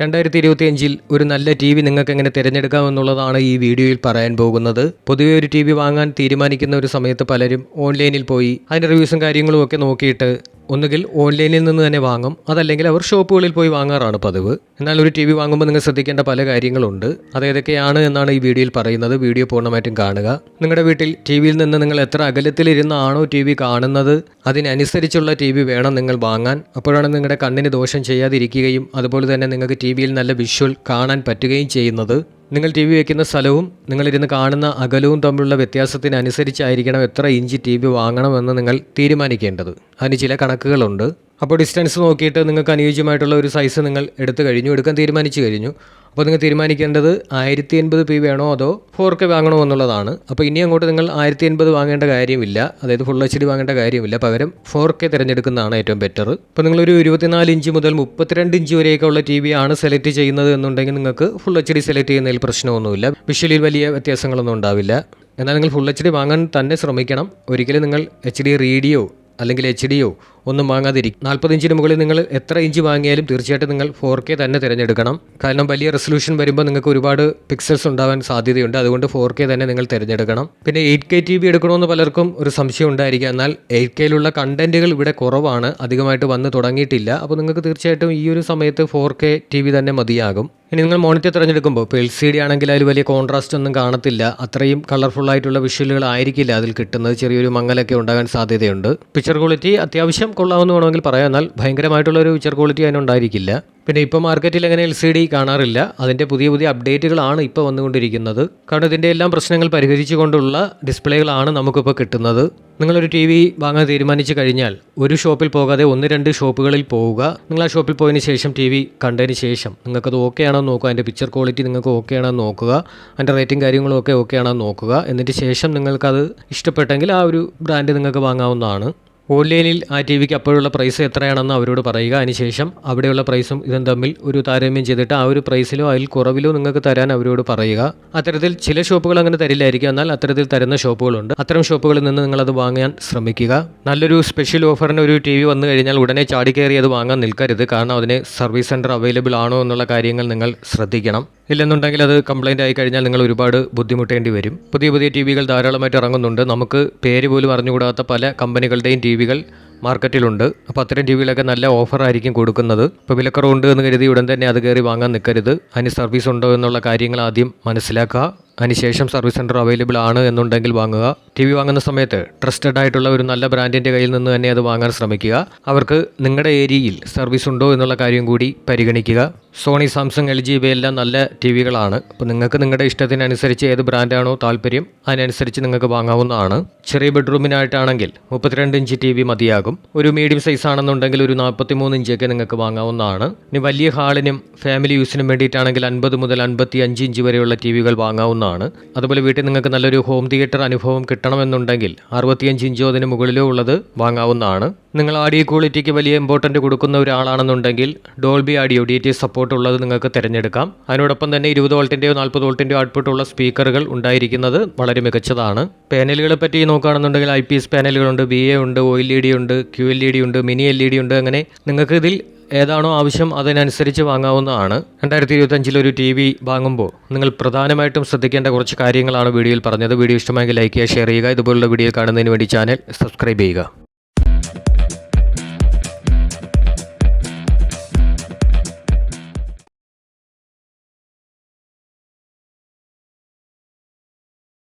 രണ്ടായിരത്തി ഇരുപത്തി അഞ്ചിൽ ഒരു നല്ല ടി വി നിങ്ങൾക്ക് എങ്ങനെ തിരഞ്ഞെടുക്കാമെന്നുള്ളതാണ് ഈ വീഡിയോയിൽ പറയാൻ പോകുന്നത്. പൊതുവെ ഒരു ടി വി വാങ്ങാൻ തീരുമാനിക്കുന്ന ഒരു സമയത്ത് പലരും ഓൺലൈനിൽ പോയി അതിന്റെ റിവ്യൂസും കാര്യങ്ങളും ഒക്കെ നോക്കിയിട്ട് ഒന്നുകിൽ ഓൺലൈനിൽ നിന്ന് തന്നെ വാങ്ങും അതല്ലെങ്കിൽ അവർ ഷോപ്പുകളിൽ പോയി വാങ്ങാറാണ് പതിവ്. എന്നാൽ ഒരു ടി വി വാങ്ങുമ്പോൾ നിങ്ങൾ ശ്രദ്ധിക്കേണ്ട പല കാര്യങ്ങളുണ്ട്. അതേതൊക്കെയാണ് എന്നാണ് ഈ വീഡിയോയിൽ പറയുന്നത്. വീഡിയോ പൂർണമായിട്ടും കാണുക. നിങ്ങളുടെ വീട്ടിൽ ടി വിയിൽ നിന്ന് നിങ്ങൾ എത്ര അകലത്തിലിരുന്നാണോ ടി വി കാണുന്നത് അതിനനുസരിച്ചുള്ള ടി വി വേണം നിങ്ങൾ വാങ്ങാൻ. അപ്പോഴാണ് നിങ്ങളുടെ കണ്ണിന് ദോഷം ചെയ്യാതിരിക്കുകയും അതുപോലെ തന്നെ നിങ്ങൾക്ക് ടി വിയിൽ നല്ല വിഷ്വൽ കാണാൻ പറ്റുകയും ചെയ്യുന്നത്. നിങ്ങൾ ടി വി വയ്ക്കുന്ന സ്ഥലവും നിങ്ങളിരുന്ന് കാണുന്ന അകലവും തമ്മിലുള്ള വ്യത്യാസത്തിനനുസരിച്ചായിരിക്കണം എത്ര ഇഞ്ച് ടി വി വാങ്ങണമെന്ന് നിങ്ങൾ തീരുമാനിക്കേണ്ടത്. അതിന് ചില കണക്കുകളുണ്ട്. അപ്പോൾ ഡിസ്റ്റൻസ് നോക്കിയിട്ട് നിങ്ങൾക്ക് അനുയോജ്യമായിട്ടുള്ള ഒരു സൈസ് നിങ്ങൾ എടുത്തു കഴിഞ്ഞു. എടുക്കാൻ തീരുമാനിച്ചു കഴിഞ്ഞു. അപ്പോൾ നിങ്ങൾ തീരുമാനിക്കേണ്ടത് ആയിരത്തി എൺപത് പി വേണോ അതോ ഫോർ കെ വാങ്ങണോ എന്നുള്ളതാണ്. അപ്പോൾ ഇനി അങ്ങോട്ട് നിങ്ങൾ ആയിരത്തി എൺപത് വാങ്ങേണ്ട കാര്യമില്ല. അതായത് ഫുൾ എച്ച് ഡി വാങ്ങേണ്ട കാര്യമില്ല. പകരം ഫോർ കെ തിരഞ്ഞെടുക്കുന്നതാണ് ഏറ്റവും ബെറ്റർ ഇപ്പോൾ നിങ്ങളൊരു ഇരുപത്തിനാല് ഇഞ്ച് മുതൽ മുപ്പത്തിരണ്ട് ഇഞ്ച് വരെയൊക്കെ ഉള്ള ടി വി ആണ് സെലക്ട് ചെയ്യുന്നത് എന്നുണ്ടെങ്കിൽ നിങ്ങൾക്ക് ഫുൾ എച്ച് ഡി സെലക്ട് ചെയ്യുന്നതിൽ പ്രശ്നമൊന്നുമില്ല. വിഷ്വലിൽ വലിയ വ്യത്യാസങ്ങളൊന്നും ഉണ്ടാവില്ല. എന്നാൽ നിങ്ങൾ ഫുൾ എച്ച് ഡി വാങ്ങാൻ തന്നെ ശ്രമിക്കണം. ഒരിക്കലും നിങ്ങൾ എച്ച് ഡി റീഡിയോ അല്ലെങ്കിൽ എച്ച് ഡിയോ ഒന്നും വാങ്ങാതിരിക്കും നാൽപ്പത് ഇഞ്ചിന് മുകളിൽ നിങ്ങൾ എത്ര ഇഞ്ച് വാങ്ങിയാലും തീർച്ചയായിട്ടും നിങ്ങൾ ഫോർ കെ തന്നെ തിരഞ്ഞെടുക്കണം. കാരണം വലിയ റെസൊല്യൂഷൻ വരുമ്പോൾ നിങ്ങൾക്ക് ഒരുപാട് പിക്സൽസ് ഉണ്ടാവാൻ സാധ്യതയുണ്ട്. അതുകൊണ്ട് ഫോർ കെ തന്നെ നിങ്ങൾ തിരഞ്ഞെടുക്കണം. പിന്നെ എയ്റ്റ് കെ ടി വി എടുക്കണമെന്ന് പലർക്കും ഒരു സംശയം ഉണ്ടായിരിക്കാം. എന്നാൽ എയ്റ്റ് കെയിലുള്ള കണ്ടന്റുകൾ ഇവിടെ കുറവാണ്. അധികമായിട്ട് വന്ന് തുടങ്ങിയിട്ടില്ല. അപ്പോൾ നിങ്ങൾക്ക് തീർച്ചയായിട്ടും ഈ ഒരു സമയത്ത് ഫോർ കെ ടി വി തന്നെ മതിയാകും. ഇനി നിങ്ങൾ മോണിറ്റർ തിരഞ്ഞെടുക്കുമ്പോൾ ഇപ്പോൾ എൽ സി ഡി ആണെങ്കിൽ അതിൽ വലിയ കോൺട്രാസ്റ്റ് ഒന്നും കാണത്തില്ല. അത്രയും കളർഫുൾ ആയിട്ടുള്ള വിഷ്വലുകൾ ആയിരിക്കില്ല അതിൽ കിട്ടുന്നത്. ചെറിയൊരു മങ്ങലൊക്കെ ഉണ്ടാകാൻ സാധ്യതയുണ്ട്. പിക്ചർ ക്വാളിറ്റി അത്യാവശ്യം കൊള്ളാമെന്ന് വേണമെങ്കിൽ പറയാം. എന്നാൽ ഭയങ്കരമായിട്ടുള്ള ഒരു പിക്ചർ ക്വാളിറ്റി അതിനുണ്ടായിരിക്കില്ല പിന്നെ ഇപ്പോൾ മാർക്കറ്റിൽ അങ്ങനെ എൽ സി ഡി കാണാറില്ല. അതിന്റെ പുതിയ പുതിയ അപ്ഡേറ്റുകളാണ് ഇപ്പോൾ വന്നുകൊണ്ടിരിക്കുന്നത്. കാരണം ഇതിന്റെ എല്ലാം പ്രശ്നങ്ങൾ പരിഹരിച്ചു കൊണ്ടുള്ള ഡിസ്പ്ലേകളാണ് നമുക്കിപ്പോൾ കിട്ടുന്നത്. നിങ്ങളൊരു ടി വി വാങ്ങാൻ തീരുമാനിച്ചു കഴിഞ്ഞാൽ ഒരു ഷോപ്പിൽ പോകാതെ ഒന്ന് രണ്ട് ഷോപ്പുകളിൽ പോവുക. നിങ്ങൾ ആ ഷോപ്പിൽ പോയതിന് ശേഷം ടി വി കണ്ടതിന് ശേഷം നിങ്ങൾക്കത് ഓക്കെ ആണോ നോക്കുക. അതിന്റെ പിക്ചർ ക്വാളിറ്റി നിങ്ങൾക്ക് ഓക്കെ ആണോ നോക്കുക. അതിന്റെ റേറ്റിംഗ് കാര്യങ്ങളും ഒക്കെ ഓക്കെ ആണോ നോക്കുക. എന്നിട്ട് ശേഷം നിങ്ങൾക്കത് ഇഷ്ടപ്പെട്ടെങ്കിൽ ആ ഒരു ബ്രാൻഡ് നിങ്ങൾക്ക് വാങ്ങാവുന്നതാണ്. ഓൺലൈനിൽ ആ ടി വിക്ക് അപ്പോഴുള്ള പ്രൈസ് എത്രയാണെന്ന് അവരോട് പറയുക. അതിനുശേഷം അവിടെയുള്ള പ്രൈസും ഇതും തമ്മിൽ ഒരു താരതമ്യം ചെയ്തിട്ട് ആ ഒരു പ്രൈസിലോ അതിൽ കുറവിലോ നിങ്ങൾക്ക് തരാൻ അവരോട് പറയുക. അത്തരത്തിൽ ചില ഷോപ്പുകൾ അങ്ങനെ തരില്ലായിരിക്കും. എന്നാൽ അത്തരത്തിൽ തരുന്ന ഷോപ്പുകളുണ്ട് അത്തരം ഷോപ്പുകളിൽ നിന്ന് നിങ്ങളത് വാങ്ങാൻ ശ്രമിക്കുക. നല്ലൊരു സ്പെഷ്യൽ ഓഫറിന് ഒരു ടി വി വന്നു കഴിഞ്ഞാൽ ഉടനെ ചാടിക്കയറി അത് വാങ്ങാൻ നിൽക്കരുത്. കാരണം അതിന് സർവീസ് സെന്റർ അവൈലബിൾ ആണോ എന്നുള്ള കാര്യങ്ങൾ നിങ്ങൾ ശ്രദ്ധിക്കണം. ഇല്ലെന്നുണ്ടെങ്കിൽ അത് കംപ്ലൈന്റ് ആയി കഴിഞ്ഞാൽ നിങ്ങൾ ഒരുപാട് ബുദ്ധിമുട്ടേണ്ടി വരും. പുതിയ പുതിയ ടി വികൾ ധാരാളമായിട്ട് ഇറങ്ങുന്നുണ്ട്. നമുക്ക് പേര് പോലും അറിഞ്ഞുകൂടാത്ത പല കമ്പനികളുടെയും ടി വികൾ മാർക്കറ്റിലുണ്ട്. അപ്പോൾ അത്തരം ടി വിയിലൊക്കെ നല്ല ഓഫറായിരിക്കും കൊടുക്കുന്നത്. ഇപ്പോൾ വിലക്കുറവുണ്ട് എന്ന് കരുതി ഉടൻ തന്നെ അത് കയറി വാങ്ങാൻ നിൽക്കരുത്. അതിന് സർവീസ് ഉണ്ടോ എന്നുള്ള കാര്യങ്ങൾ ആദ്യം മനസ്സിലാക്കുക. അതിനുശേഷം സർവീസ് സെന്റർ അവൈലബിൾ ആണ് എന്നുണ്ടെങ്കിൽ വാങ്ങുക. ടി വി വാങ്ങുന്ന സമയത്ത് ട്രസ്റ്റഡ് ആയിട്ടുള്ള ഒരു നല്ല ബ്രാൻഡിന്റെ കയ്യിൽ നിന്ന് തന്നെ അത് വാങ്ങാൻ ശ്രമിക്കുക. അവർക്ക് നിങ്ങളുടെ ഏരിയയിൽ സർവീസ് ഉണ്ടോ എന്നുള്ള കാര്യം കൂടി പരിഗണിക്കുക. സോണി സാംസങ് എൽ ജി ഇവയെല്ലാം നല്ല ടി വികളാണ് അപ്പോൾ നിങ്ങൾക്ക് നിങ്ങളുടെ ഇഷ്ടത്തിനനുസരിച്ച് ഏത് ബ്രാൻഡാണോ താല്പര്യം അതിനനുസരിച്ച് നിങ്ങൾക്ക് വാങ്ങാവുന്നതാണ്. ചെറിയ ബെഡ്റൂമിനായിട്ടാണെങ്കിൽ മുപ്പത്തിരണ്ട് ഇഞ്ച് ടി വി മതിയാകും. ഒരു മീഡിയം സൈസ് ആണെന്നുണ്ടെങ്കിൽ ഒരു നാൽപ്പത്തി മൂന്ന് ഇഞ്ചൊക്കെ നിങ്ങൾക്ക് വാങ്ങാവുന്നതാണ്. ഇനി വലിയ ഹാളിനും ഫാമിലി യൂസിനും വേണ്ടിയിട്ടാണെങ്കിൽ അൻപത് മുതൽ അൻപത്തി അഞ്ച് ഇഞ്ച് വരെയുള്ള ടി വികൾ വാങ്ങാവുന്നതാണ്. അതുപോലെ വീട്ടിൽ നിങ്ങൾക്ക് നല്ലൊരു ഹോം തിയേറ്റർ അനുഭവം കിട്ടണമെന്നുണ്ടെങ്കിൽ അറുപത്തിയഞ്ച് ഇഞ്ചോ അതിന് മുകളിലോ ഉള്ളത് വാങ്ങാവുന്നതാണ്. നിങ്ങൾ ആഡിയോ ക്വാളിറ്റിക്ക് വലിയ ഇമ്പോർട്ടന്റ് കൊടുക്കുന്ന ഒരാളാണെന്നുണ്ടെങ്കിൽ Dolby audio D T support ഉള്ളത് നിങ്ങൾക്ക് തിരഞ്ഞെടുക്കാം. അതിനോടൊപ്പം തന്നെ ഇരുപത് വോൾട്ടിന്റെയോ നാൽപ്പത് വോൾട്ടിന്റെയോ ഔട്ട്പുട്ട് ഉള്ള സ്പീക്കറുകൾ ഉണ്ടായിരിക്കുന്നത് വളരെ മികച്ചതാണ്. പാനലുകളെ പറ്റി നോക്കുകയാണെന്നുണ്ടെങ്കിൽ ഐ പി എസ് പാനലുകളുണ്ട് ബി എ ഉണ്ട് ഒ എൽ ഇ ഡി ഉണ്ട് ക്യു എൽ ഇ ഡി ഉണ്ട് മിനി എൽ ഇ ഡി ഉണ്ട് അങ്ങനെ നിങ്ങൾക്ക് ഇതിൽ ഏതാണോ ആവശ്യം അതിനനുസരിച്ച് വാങ്ങാവുന്നതാണ്. രണ്ടായിരത്തി ഇരുപത്തഞ്ചിൽ ഒരു ടി വി വാങ്ങുമ്പോൾ നിങ്ങൾ പ്രധാനമായിട്ടും ശ്രദ്ധിക്കേണ്ട കുറച്ച് കാര്യങ്ങളാണ് വീഡിയോയിൽ പറഞ്ഞത്. വീഡിയോ ഇഷ്ടമായെങ്കിൽ ലൈക്ക് ചെയ്യുക ഷെയർ ചെയ്യുക. ഇതുപോലുള്ള വീഡിയോ കാണുന്നതിന് വേണ്ടി ചാനൽ സബ്സ്ക്രൈബ് ചെയ്യുക.